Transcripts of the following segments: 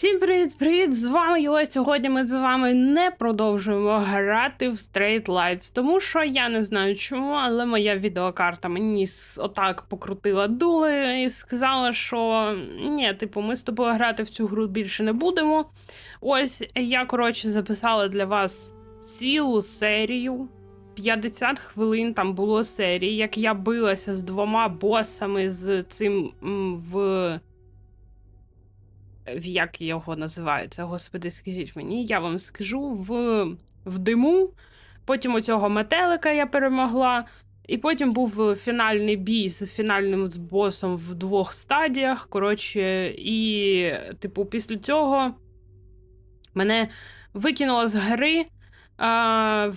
Всім привіт-привіт! З вами Йо. Сьогодні ми з вами не продовжуємо грати в Straight Lights, тому що я не знаю чому, але моя відеокарта мені отак покрутила дули і сказала, що ні, типу, ми з тобою грати в цю гру більше не будемо. Ось я, коротше, записала для вас цілу серію. 50 хвилин там було серії, як я билася з двома босами з цим в в як його називається, господи, скажіть мені, я вам скажу в, в диму. Потім у цього метелика я перемогла. І потім був фінальний бій з фінальним босом в двох стадіях. Коротше, і, типу, після цього мене викинуло з гри. А,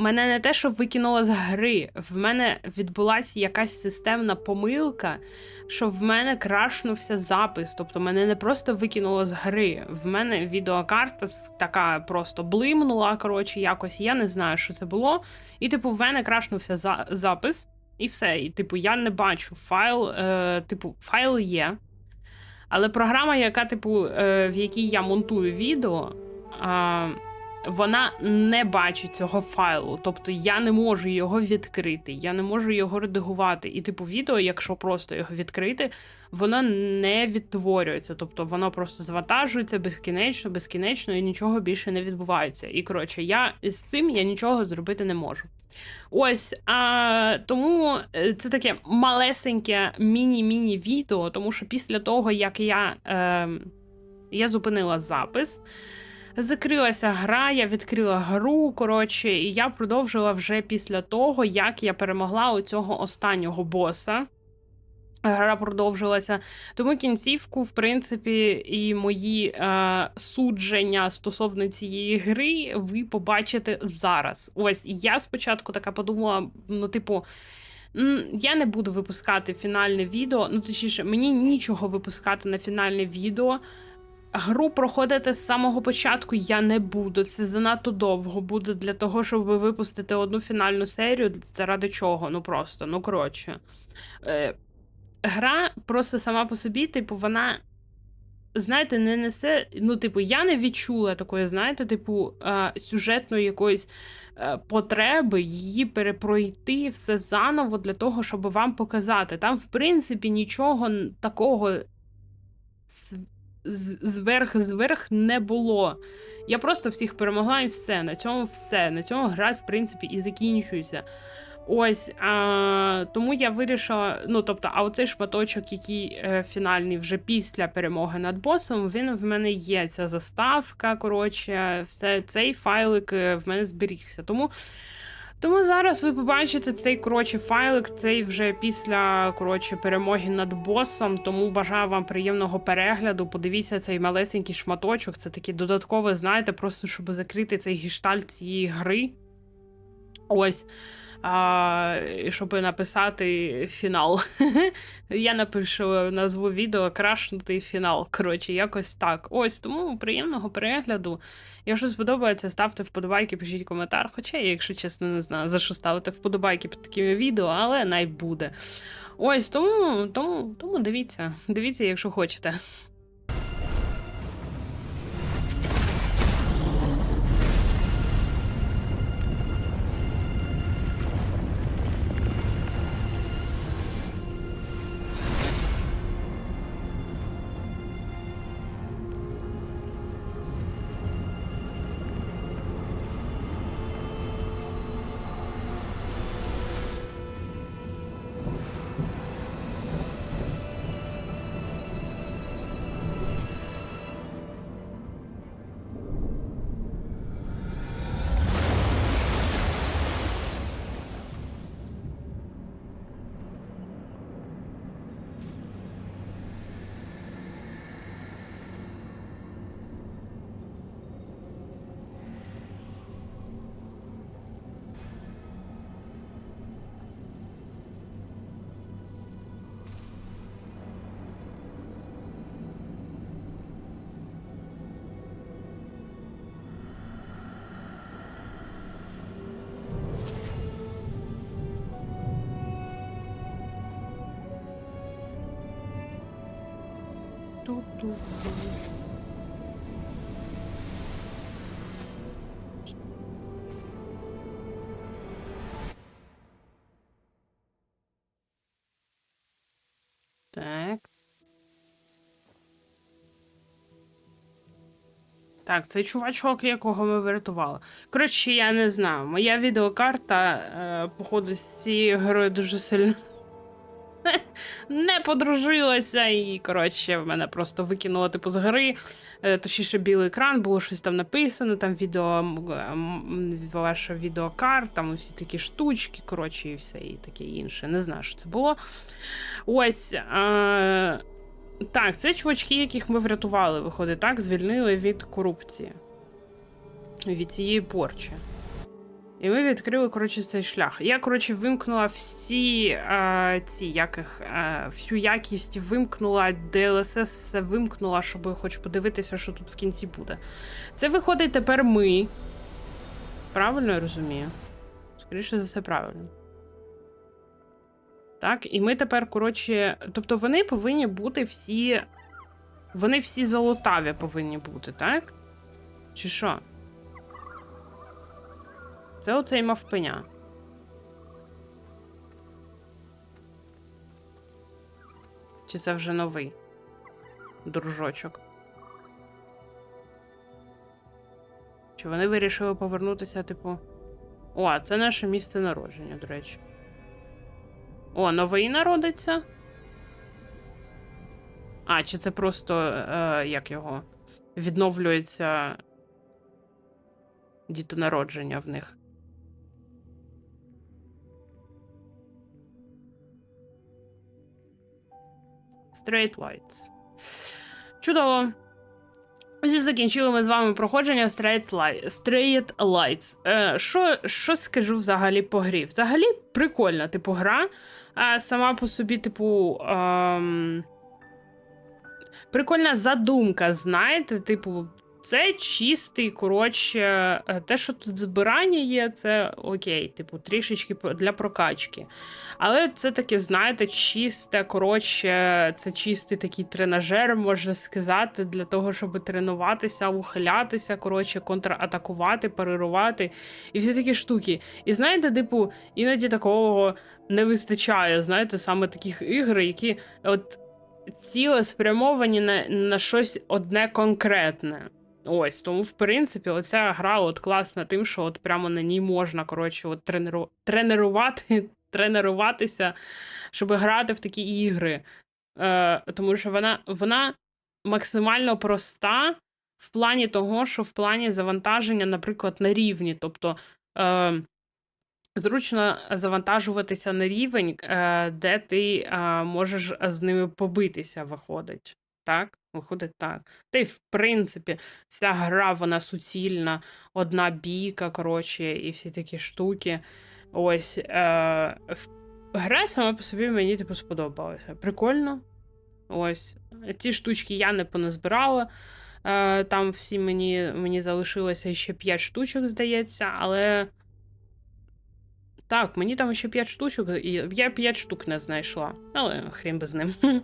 Мене не те, що викинуло з гри, в мене відбулася якась системна помилка, що в мене крашнувся запис. Тобто мене не просто викинуло з гри. В мене відеокарта така просто блимнула. Коротше, якось я не знаю, що це було. І, типу, в мене крашнувся за- запис, і все. І, типу, я не бачу файл. Е, типу, файл є. Але програма, яка, типу, е, в якій я монтую відео. Е, вона не бачить цього файлу, тобто я не можу його відкрити, я не можу його редагувати. І, типу, відео, якщо просто його відкрити, воно не відтворюється. Тобто воно просто завантажується безкінечно, безкінечно і нічого більше не відбувається. І коротше, я з цим я нічого зробити не можу. Ось а, тому е, це таке малесеньке міні-міні відео, тому що після того, як я, е, я зупинила запис. Закрилася гра, я відкрила гру, коротше, і я продовжила вже після того, як я перемогла у цього останнього боса. Гра продовжилася. Тому кінцівку, в принципі, і мої е, судження стосовно цієї гри ви побачите зараз. Ось я спочатку така подумала: ну, типу, я не буду випускати фінальне відео. Ну, точніше, мені нічого випускати на фінальне відео. Гру проходити з самого початку я не буду. Це занадто довго буде для того, щоб випустити одну фінальну серію. Це ради чого? Ну просто, ну коротше. Е, гра просто сама по собі, типу, вона. Знаєте, не несе. Ну, типу, я не відчула такої, знаєте, типу, е, сюжетної якоїсь е, потреби її перепройти все заново для того, щоб вам показати. Там, в принципі, нічого такого з- з- зверх-зверх не було. Я просто всіх перемогла і все. На цьому все. На цьому гра, в принципі, і закінчується. Ось а, тому я вирішила. Ну, тобто, а оцей шматочок, який е, фінальний вже після перемоги над босом, він в мене є. Ця заставка. Коротше, все цей файлик е, в мене зберігся. Тому. Тому зараз ви побачите цей коротше файлик, цей вже після коротше перемоги над босом. Тому бажаю вам приємного перегляду. Подивіться цей малесенький шматочок. Це таке додаткове, знаєте, просто щоб закрити цей гештальт цієї гри. Ось. А, щоб написати фінал. Я напишу назву відео крашнутий фінал. Коротше, якось так. Ось тому приємного перегляду. Якщо сподобається, ставте вподобайки, пишіть коментар. Хоча якщо чесно, не знаю, за що ставити вподобайки під такими відео, але най буде. Ось тому, тому, тому дивіться. Дивіться, якщо хочете. Ту-ту-ту. Так. Так, це чувачок, якого ми врятували. Коротше, я не знаю. Моя відеокарта, е, походу, з цією герою дуже сильно не подружилася. І, коротше, в мене просто викинуло типу з гри. Е, точніше, білий екран, було щось там написано, там відео, ваша відеокарта, там всі такі штучки, коротше, і все, і таке інше. Не знаю, що це було. Ось. Е, так, це чувачки, яких ми врятували, виходить, так, звільнили від корупції. Від цієї порчі. І ми відкрили, коротше, цей шлях. Я, коротше, вимкнула всі е, ці яких, е, всю якість вимкнула, DLSS все вимкнула, щоб хоч подивитися, що тут в кінці буде. Це виходить тепер ми. Правильно я розумію? Скоріше за все, правильно. Так, і ми тепер, коротше, тобто вони повинні бути всі. Вони всі золотаві повинні бути, так? Чи що? Це оцей мавпеня. Чи це вже новий дружочок? Чи вони вирішили повернутися, типу. О, це наше місце народження, до речі. О, новий народиться. А, чи це просто е, як його? Відновлюється дітонародження в них. Straight Lights. Чудово. Ось і закінчили ми з вами проходження Straight Light- Lights. Е, що, що скажу взагалі по грі? Взагалі прикольна, типу, гра. Сама по собі, типу. Ем... Прикольна задумка, знаєте, типу, це чистий, коротше, е, те, що тут збирання є, це окей, типу, трішечки для прокачки. Але це таке, знаєте, чисте, коротше, це чистий такий тренажер, можна сказати, для того, щоб тренуватися, ухилятися, коротше, контратакувати, парирувати і всі такі штуки. І знаєте, типу, іноді такого не вистачає, знаєте, саме таких ігор, які от цілеспрямовані на, на щось одне конкретне. Ось, тому, в принципі, оця гра от класна тим, що от прямо на ній можна, коротше, от тренеру... тренерувати, тренуватися, щоб грати в такі ігри. Е, тому що вона, вона максимально проста в плані того, що в плані завантаження, наприклад, на рівні. Тобто е, зручно завантажуватися на рівень, е, де ти е, можеш з ними побитися, виходить. Так? Виходить так. Та й в принципі, вся гра вона суцільна, одна бійка, коротше, і всі такі штуки. Ось. Е, гра сама по собі мені типу сподобалася. Прикольно. Ось. Ці штучки я не поназбирала. Е, там всі мені, мені залишилося ще 5 штучок, здається, але. Так, мені там ще 5 штучок, і я 5 штук не знайшла. Але хрін би з ним.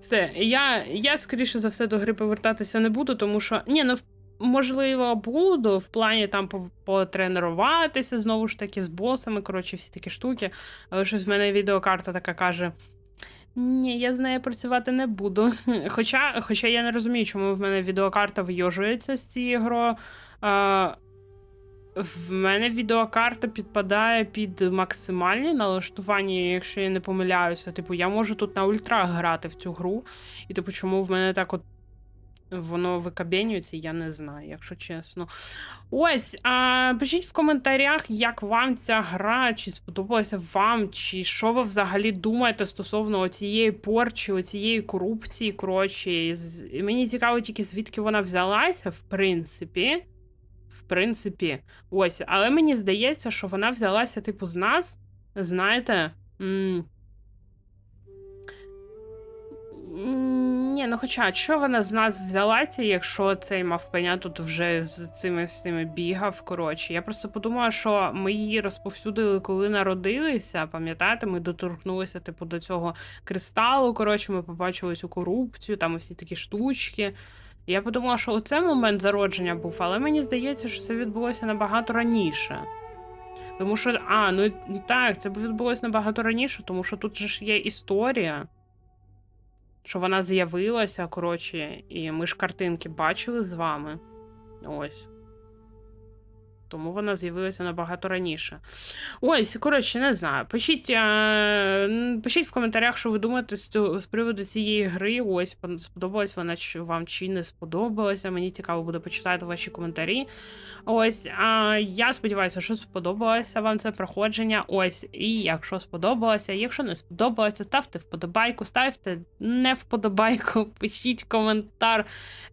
Все, я, я скоріше за все до гри повертатися не буду, тому що. Ні, ну можливо, буду в плані там потренуватися знову ж таки з босами, коротше, всі такі штуки. Але щось в мене відеокарта така каже. Ні, я з нею працювати не буду. Хоча, хоча я не розумію, чому в мене відеокарта вийожується з цією грою. В мене відеокарта підпадає під максимальні налаштування, якщо я не помиляюся. Типу, я можу тут на ультрах грати в цю гру. І, типу, чому в мене так от воно викабенюється, я не знаю, якщо чесно. Ось, а, пишіть в коментарях, як вам ця гра, чи сподобалася вам, чи що ви взагалі думаєте стосовно цієї порчі, цієї корупції. Коротше, і мені цікаво тільки звідки вона взялася, в принципі. В принципі, ось, але мені здається, що вона взялася, типу, з нас, знаєте. М- Ні, ну хоча, що вона з нас взялася, якщо цей мавпеня тут вже з цими всіми бігав. Коротше, я просто подумала, що ми її розповсюдили, коли народилися. Пам'ятаєте, ми доторкнулися, типу, до цього кристалу. Коротше, ми побачили цю корупцію, там і всі такі штучки. Я подумала, що оце момент зародження був, але мені здається, що це відбулося набагато раніше. Тому що, а, ну так, це відбулося набагато раніше, тому що тут же ж є історія що вона з'явилася, коротше, і ми ж картинки бачили з вами. Ось. Тому вона з'явилася набагато раніше. Ось, коротше, не знаю. Пишіть, е, пишіть в коментарях, що ви думаєте з, цього- з приводу цієї гри. Ось, сподобалась вона чи вам чи не сподобалася. Мені цікаво буде почитати ваші коментарі. Ось, а я сподіваюся, що сподобалося вам це проходження. Ось, і якщо сподобалося, якщо не сподобалося, ставте вподобайку, ставте не вподобайку, пишіть коментар,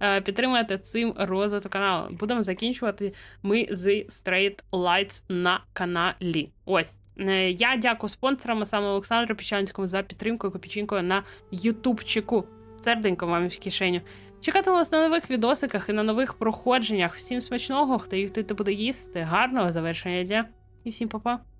е, підтримайте цим розвиток каналу. Будемо закінчувати ми з Straight Lights на каналі. Ось. Е, Я дякую спонсорам, саме Олександру Пічанському за підтримку і копійчинкою на Ютубчику. Серденько вам в кишеню. Чекати вас на нових відосиках і на нових проходженнях. Всім смачного, хто їх тут буде їсти. Гарного завершення дня і всім па-па.